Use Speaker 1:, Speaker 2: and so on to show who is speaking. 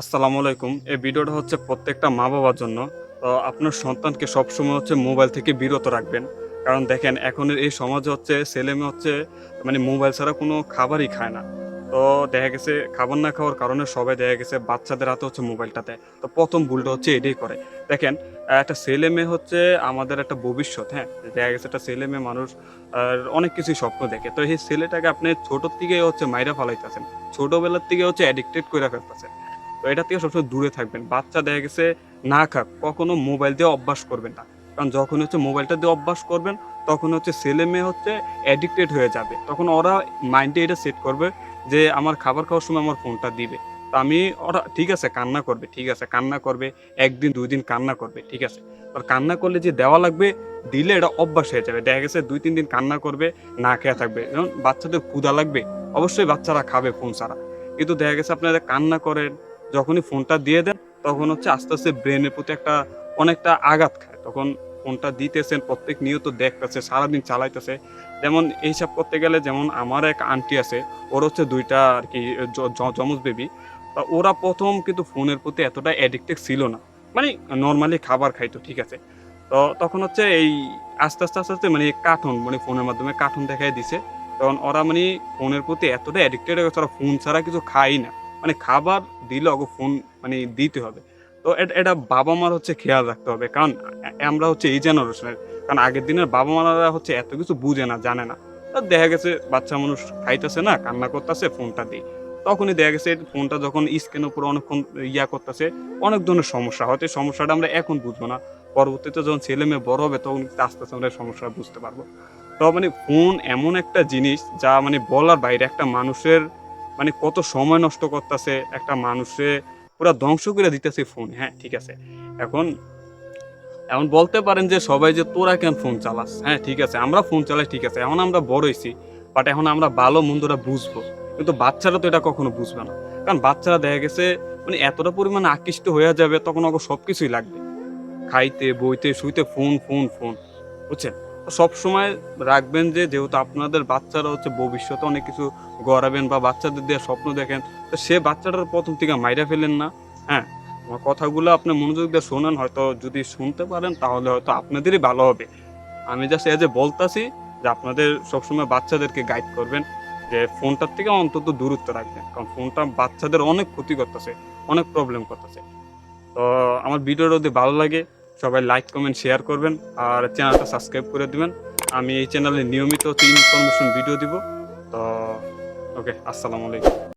Speaker 1: আসসালামু আলাইকুম। এই ভিডিওটা হচ্ছে প্রত্যেকটা মা বাবার জন্য। তো আপনার সন্তানকে সবসময় হচ্ছে মোবাইল থেকে বিরত রাখবেন। কারণ দেখেন, এখনের এই সমাজে হচ্ছে ছেলে মেয়ে হচ্ছে মানে মোবাইল ছাড়া কোনো খাবারই খায় না। তো দেখা গেছে, খাবার না খাওয়ার কারণে সবাই দেখা গেছে বাচ্চাদের হাতে হচ্ছে মোবাইলটা দেয়। তো প্রথম ভুলটা হচ্ছে এটাই করে। দেখেন, একটা ছেলে মেয়ে হচ্ছে আমাদের একটা ভবিষ্যৎ হ্যাঁ? দেখা গেছে একটা ছেলে মেয়ে মানুষ অনেক কিছুই স্বপ্ন দেখে। তো এই ছেলেটাকে আপনি ছোটোর থেকে হচ্ছে মাইরা ফালাইতেছেন। ছোটোবেলার থেকে হচ্ছে অ্যাডিক্টেড করে ফেলতেছেন। তো এটা থেকে সবসময় দূরে থাকবেন। বাচ্চা দেখা গেছে না খাক, কখনো মোবাইল দিয়ে অভ্যাস করবেন না। কারণ যখন হচ্ছে মোবাইলটা দিয়ে অভ্যাস করবেন, তখন হচ্ছে ছেলে মেয়ে হচ্ছে অ্যাডিক্টেড হয়ে যাবে। তখন ওরা মাইন্ডে এটা সেট করবে যে আমার খাবার খাওয়ার সময় আমার ফোনটা দিবে। তো আমি ওরা, ঠিক আছে, কান্না করবে, ঠিক আছে, কান্না করবে, একদিন দুই দিন কান্না করবে, ঠিক আছে। আর কান্না করলে যে দেওয়া লাগবে, দিলে এটা অভ্যাস হয়ে যাবে। দেখা গেছে দুই, তিন দিন কান্না করবে, না খেয়ে থাকবে। যেমন বাচ্চাদের ক্ষুধা লাগবে, অবশ্যই বাচ্চারা খাবে ফোন ছাড়া। কিন্তু দেখা গেছে আপনারা কান্না করেন যখনই ফোনটা দিয়ে দেন, তখন হচ্ছে আস্তে আস্তে ব্রেনের প্রতি একটা অনেকটা আঘাত খায়। তখন ফোনটা দিতেছেন, প্রত্যেক নিয়ত দেখতেছে, সারাদিন চালাইতেছে। যেমন এইসব করতে গেলে যেমন আমার এক আন্টি আছে, ওর হচ্ছে দুইটা আর কি জ- জ- যমজ বেবি তা ওরা প্রথম কিন্তু ফোনের প্রতি এতটা অ্যাডিক্টেড ছিল না। মানে নর্মালি খাবার খাইতো, ঠিক আছে। তো তখন হচ্ছে এই আস্তে আস্তে আস্তে আস্তে মানে কার্টুন মানে ফোনের মাধ্যমে কার্টুন দেখাই দিছে। তখন ওরা মানে ফোনের প্রতি এতটা অ্যাডিক্টেড হয়ে গেছে, ওরা ফোন ছাড়া কিছু খাই না। মানে খাবার দিলে ওকে ফোন মানে দিতে হবে। তো এটা এটা বাবা মার হচ্ছে খেয়াল রাখতে হবে। কারণ আমরা হচ্ছে এই জেনারেশনের কারণ আগের দিনের বাবা মারা হচ্ছে এত কিছু বুঝে না, জানে না। দেখা গেছে বাচ্চা মানুষ খাইতেছে না, কান্না করতেছে ফোনটা দিই তখনই দেখা গেছে ফোনটা যখন স্ক্রিনের উপর অনেকক্ষণ ইয়া করতেছে, অনেক ধরনের সমস্যা হয়তো সমস্যাটা আমরা এখন বুঝব না। পরবর্তীতে যখন ছেলে মেয়ে বড় হবে, তখন আস্তে আস্তে আমরা সমস্যা বুঝতে পারব। তো মানে ফোন এমন একটা জিনিস যা মানে বলার বাইরে একটা মানুষের মানে কত সময় নষ্ট করতেছে একটা মানুষে, পুরো ধ্বংস করে দিতেছে ফোন হ্যাঁ ঠিক আছে। এখন এখন বলতে পারেন যে সবাই যে তোরা কেন ফোন চালাস হ্যাঁ ঠিক আছে, আমরা ফোন চালাই ঠিক আছে, এখন আমরা বড় হয়েছি বাট এখন আমরা ভালো মন্দটা বুঝব। কিন্তু বাচ্চারা তো এটা কখনো বুঝবে না। কারণ বাচ্চারা দেখা গেছে মানে এতটা পরিমাণে আকৃষ্ট হয়ে যাবে, তখন ওকে সব কিছুই লাগবে। খাইতে, বইতে, শুইতে ফোন ফোন ফোন বুঝছেন? সব সময় রাখবেন যে, যেহেতু আপনাদের বাচ্চারা হচ্ছে ভবিষ্যতে অনেক কিছু গড়াবেন বা বাচ্চাদের দিয়ে স্বপ্ন দেখেন, তো সে বাচ্চাটার প্রথম থেকে মাইরা ফেলেন না। হ্যাঁ আমার কথাগুলো আপনি মনোযোগ দিয়ে শোনেন, হয়তো যদি শুনতে পারেন, তাহলে হয়তো আপনাদেরই ভালো হবে। আমি জাস্ট এজ বলতাছি যে, আপনাদের সবসময় বাচ্চাদেরকে গাইড করবেন, যে ফোনটার থেকে অন্তত দূরত্ব রাখবেন, কারণ ফোনটা বাচ্চাদের অনেক ক্ষতি করতেছে, অনেক প্রবলেম করতেছে। তো আমার ভিডিওটা যদি ভালো লাগে সবাই লাইক কমেন্ট শেয়ার করবেন আর চ্যানেলটা সাবস্ক্রাইব করে দিবেন। আমি এই চ্যানেলে নিয়মিত ইনফরমেশন ভিডিও দিব। তো ওকে আসসালামু আলাইকুম।